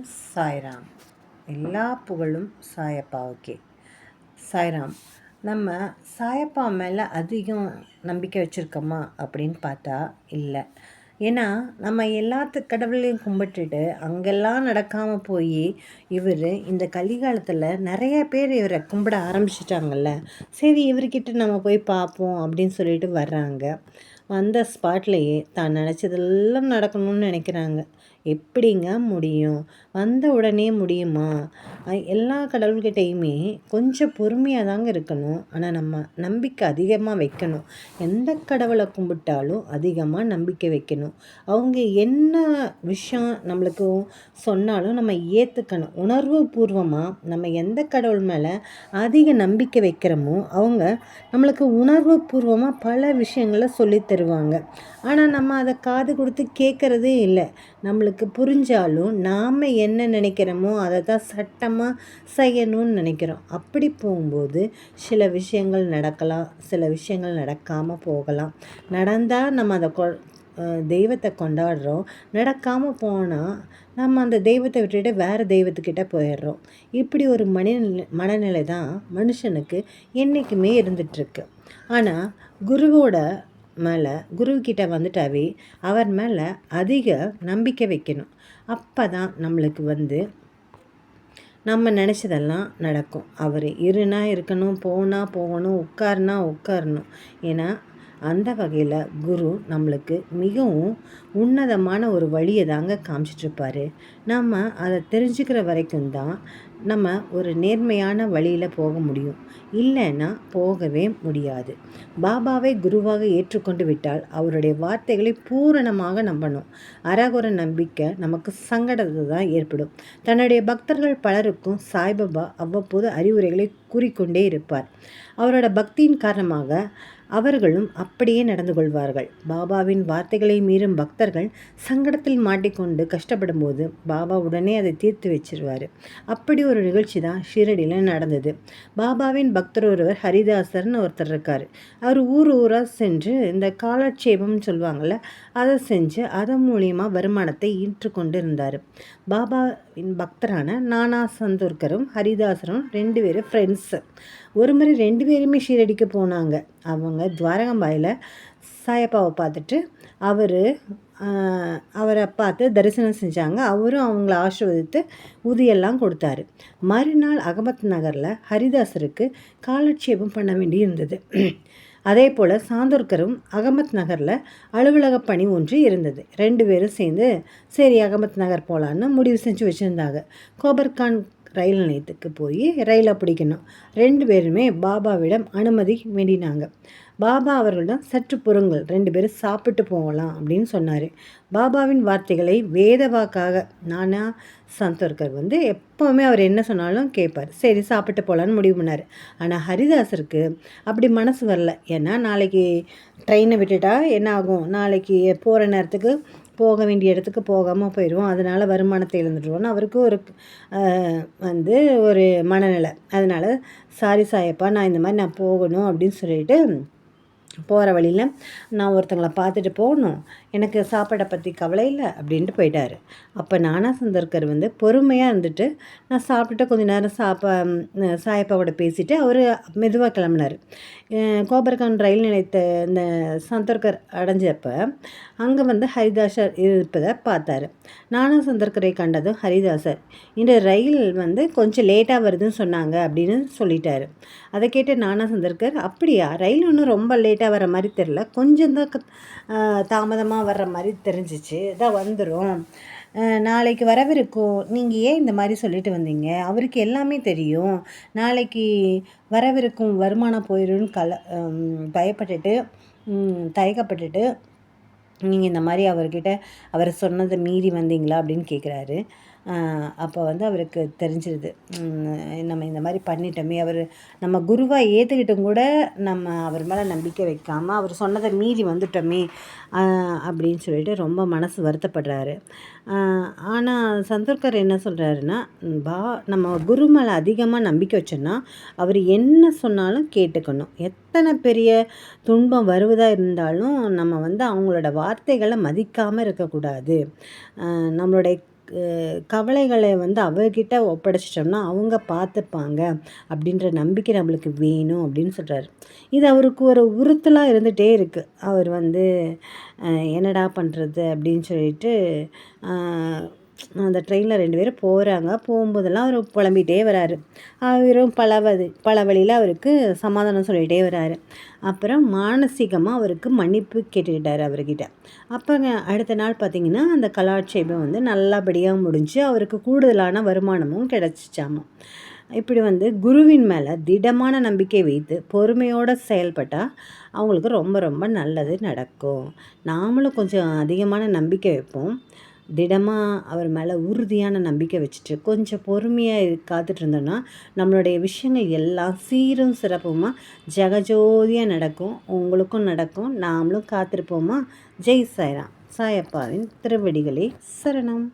ஓம் சாய்ராம். எல்லா புகழும் சாயப்பாவுக்கே. சாய்ராம் நம்ம சாயப்பா மேலே அதிகம் நம்பிக்கை வச்சுருக்கோமா அப்படின்னு பார்த்தா இல்லை. ஏன்னா நம்ம எல்லாத்து கடவுளையும் கும்பிட்டுட்டு அங்கெல்லாம் நடக்காமல் போய் இவர் இந்த கலிகாலத்தில் நிறைய பேர் இவரை கும்பிட ஆரம்பிச்சிட்டாங்கல்ல. சரி இவர்கிட்ட நம்ம போய் பார்ப்போம் அப்படின்னு சொல்லிட்டு வர்றாங்க. வந்த ஸ்பாட்லேயே தான் நினச்சதெல்லாம் நடக்கணும்னு நினைக்கிறாங்க. எப்படிங்க முடியும்? வந்த உடனே முடியுமா? எல்லா கடவுள்கிட்டையுமே கொஞ்சம் பொறுமையாக தாங்க இருக்கணும். ஆனால் நம்ம நம்பிக்கை அதிகமாக வைக்கணும். எந்த கடவுளை கும்பிட்டாலும் அதிகமாக நம்பிக்கை வைக்கணும். அவங்க என்ன விஷயம் நம்மளுக்கு சொன்னாலும் நம்ம ஏற்றுக்கணும் உணர்வு பூர்வமாக நம்ம எந்த கடவுள் மேலே அதிக நம்பிக்கை வைக்கிறோமோ அவங்க நம்மளுக்கு உணர்வு பூர்வமாக பல விஷயங்களை சொல்லி தருவாங்க. ஆனால் நம்ம அதை காது கொடுத்து கேட்குறதே இல்லை. நம்மளுக்கு புரிஞ்சாலும் நாம் என்ன நினைக்கிறோமோ அதை தான் சட்டமாக செய்யணும்னு நினைக்கிறோம். அப்படி போகும்போது சில விஷயங்கள் நடக்கலாம் சில விஷயங்கள் நடக்காமல் போகலாம். நடந்தால் நம்ம அதை கொ தெய்வத்தை கொண்டாடுறோம். நடக்காமல் போனால் நம்ம அந்த தெய்வத்தை விட்டுட்டு வேறு தெய்வத்துக்கிட்ட போயிடுறோம். இப்படி ஒரு மனித மனநிலை தான் மனுஷனுக்கு என்றைக்குமே இருந்துகிட்ருக்கு ஆனால் குருவோட மேலே குருக்கிட்ட வந்துட்டாவே அவர் மேலே அதிக நம்பிக்கை வைக்கணும். அப்போ தான் நம்மளுக்கு வந்து நம்ம நினச்சதெல்லாம் நடக்கும். அவர் இருனா இருக்கணும் போனால் போகணும் உட்காருனா உட்காரணும். ஏன்னா அந்த வகையில் குரு நம்மளுக்கு மிகவும் உன்னதமான ஒரு வழியை தாங்க காமிச்சிட்ருப்பார். நம்ம அதை தெரிஞ்சுக்கிற வரைக்கும் தான் நம்ம ஒரு நேர்மையான வழியில் போக முடியும். இல்லைன்னா போகவே முடியாது. பாபாவை குருவாக ஏற்றுக்கொண்டு விட்டால் அவருடைய வார்த்தைகளை பூரணமாக நம்பணும். அறகுற நம்பிக்கை நமக்கு சங்கடத்தை தான் ஏற்படும். தன்னுடைய பக்தர்கள் பலருக்கும் சாய்பாபா அவ்வப்போது அறிவுரைகளை கூறிக்கொண்டே இருப்பார். அவரோட பக்தியின் காரணமாக அவர்களும் அப்படியே நடந்து கொள்வார்கள். பாபாவின் வார்த்தைகளை மீறும் பக்தர்கள் சங்கடத்தில் மாட்டிக்கொண்டு கஷ்டப்படும் போது பாபா உடனே அதை தீர்த்து வச்சிருவார். அப்படி ஒரு நிகழ்ச்சி தான் ஷீரடியில் நடந்தது. பாபாவின் பக்தர் ஒருவர் ஹரிதாசர்னு ஒருத்தர் இருக்கார். அவர் ஊர் ஊராக சென்று இந்த காலட்சேபம்னு சொல்லுவாங்கள்ல அதை செஞ்சு அதன் மூலியமாக வருமானத்தை ஈன்று கொண்டு இருந்தார் பாபாவின் பக்தரான நானா சந்தூர்கரும் ஹரிதாசரும் ரெண்டு பேரும் ஃப்ரெண்ட்ஸு ஒரு முறை ரெண்டு பேருமே ஷீரடிக்கு போனாங்க. அவங்க துவாரகம்பாயில் சாயப்பாவை பார்த்துட்டு அவர் அவரை பார்த்து தரிசனம் செஞ்சாங்க. அவரும் அவங்கள ஆசிர்வதித்து உதியெல்லாம் கொடுத்தாரு. மறுநாள் அகமத் நகரில் ஹரிதாசருக்கு காலட்சேபம் பண்ண வேண்டி இருந்தது. அதே போல் சாந்தோர்கரும் அகமத் நகரில் அலுவலக பணி ஒன்று இருந்தது. ரெண்டு பேரும் சேர்ந்து சரி அகமத் நகர் போகலான்னு முடிவு செஞ்சு வச்சுருந்தாங்க. கோபர்கான் ரயில் நிலையத்துக்கு போய் ரயிலை பிடிக்கணும். ரெண்டு பேருமே பாபாவிடம் அனுமதி வேண்டினாங்க. பாபா அவர்களிடம் சற்று பொறுங்கள் ரெண்டு பேரும் சாப்பிட்டு போகலாம் அப்படின்னு சொன்னார். பாபாவின் வார்த்தைகளை வேதவாக்காக நானா சந்தோர்கர் வந்து எப்போவுமே அவர் என்ன சொன்னாலும் கேட்பார். சரி சாப்பிட்டு போகலான்னு முடிவு பண்ணார். ஆனால் ஹரிதாசருக்கு அப்படி மனசு வரல. ஏன்னா நாளைக்கு ட்ரெயினை விட்டுட்டா என்ன ஆகும்? நாளைக்கு போகிற நேரத்துக்கு போக வேண்டிய இடத்துக்கு போகாமல் போயிடுவோம் அதனால் வருமானத்தை இழந்துடுவோம்னு அவருக்கு ஒரு வந்து ஒரு மனநிலை. அதனால் சாரி சாயப்பா நான் இந்த மாதிரி நான் போகணும் அப்படின்னு சொல்லிட்டு போகிற வழியில் நான் ஒருத்தங்களை பார்த்துட்டு போகணும். எனக்கு சாப்பாடை பற்றி கவலை இல்லை அப்படின்ட்டு போயிட்டார். அப்போ நானா சந்தர்கர் வந்து பொறுமையாக இருந்துட்டு நான் சாப்பிட்டுட்டு கொஞ்சம் நேரம் சாப்பா சாயப்பாவோட பேசிவிட்டு அவர் மெதுவாக கிளம்புனார். கோபர்கான் ரயில் நிலையத்தை இந்த சந்தர்கர் அடைஞ்சப்போ அங்கே வந்து ஹரிதாசர் இருப்பதை பார்த்தாரு. நானா சந்தர்கரை கண்டதும் ஹரிதாசர் இந்த ரயில் வந்து கொஞ்சம் லேட்டாக வருதுன்னு சொன்னாங்க அப்படின்னு சொல்லிட்டாரு. அதை கேட்டு நானா சந்தர்கர் அப்படியா? ரயில் ஒன்றும் ரொம்ப லேட் லேட்டாக வர மாதிரி தெரில கொஞ்சம் தான் தாமதமாக வர்ற மாதிரி தெரிஞ்சிச்சு. இதான் வந்துடும் நாளைக்கு வரவிருக்கும். நீங்கள் ஏன் இந்த மாதிரி சொல்லிட்டு வந்தீங்க? அவருக்கு எல்லாமே தெரியும். நாளைக்கு வரவிருக்கும் வருமானம் போயிடும்னு கல பயப்பட்டுட்டு தயக்கப்பட்டுட்டு நீங்கள் இந்த மாதிரி அவர்கிட்ட அவர் சொன்னதை மீறி வந்தீங்களா அப்படின்னு கேட்குறாரு அப்போ வந்து அவருக்கு தெரிஞ்சிருது. நம்ம இந்த மாதிரி பண்ணிட்டோமே. அவர் நம்ம குருவாக ஏற்றுக்கிட்டும் கூட நம்ம அவர் மேலே நம்பிக்கை வைக்காமல் அவர் சொன்னதை மீறி வந்துட்டோமே அப்படின்னு சொல்லிட்டு ரொம்ப மனசு வருத்தப்படுறாரு. ஆனால் சந்தோர்கர் என்ன சொல்கிறாருன்னா பா நம்ம குரு மேலே அதிகமாக நம்பிக்கை வச்சோன்னா அவர் என்ன சொன்னாலும் கேட்டுக்கணும். எத்தனை பெரிய துன்பம் வருவதாக இருந்தாலும் நம்ம வந்து அவங்களோட வார்த்தைகளை மதிக்காமல் இருக்கக்கூடாது. நம்மளுடைய கவலைகளை வந்து அவர்கிட்ட ஒப்படைச்சிட்டோம்னா அவங்க பார்த்துப்பாங்க அப்படின்ற நம்பிக்கை நம்மளுக்கு வேணும் அப்படின்னு சொல்கிறாரு இது அவருக்கு ஒரு உறுத்தலாக இருந்துகிட்டே இருக்குது அவர் வந்து என்னடா பண்ணுறது அப்படின்னு சொல்லிட்டு அந்த ட்ரெயினில் ரெண்டு பேரும் போகிறாங்க போகும்போதெல்லாம் அவர் புலம்பிகிட்டே வராரு. அவரும் பல வதி பல வழியில் அவருக்கு சமாதானம் சொல்லிகிட்டே வராரு. அப்புறம் மானசீகமாக அவருக்கு மன்னிப்பு கேட்டுக்கிட்டார் அவர்கிட்ட. அப்போங்க அடுத்த நாள் பார்த்திங்கன்னா அந்த கலாட்சேபம் வந்து நல்லபடியாக முடிஞ்சு அவருக்கு கூடுதலான வருமானமும் கிடச்சிச்சாமா. இப்படி வந்து குருவின் மேலே திடமான நம்பிக்கை வைத்து பொறுமையோடு செயல்பட்டால் அவங்களுக்கு ரொம்ப ரொம்ப நல்லது நடக்கும். நாமளும் கொஞ்சம் அதிகமான நம்பிக்கை வைப்போம். திடமாக அவர் மேலே உறுதியான நம்பிக்கை வச்சுட்டு கொஞ்சம் பொறுமையாக காத்துட்டு இருந்தோன்னா நம்மளுடைய விஷயங்கள் எல்லாம் சீரும் சிறப்புமாக ஜெகஜோதியாக நடக்கும் உங்களுக்கும் நடக்கும் நாமளும் காத்திருப்போமா? ஜெய் சாய்ராம் சாயப்பாவின் திருவடிகளே சரணம்.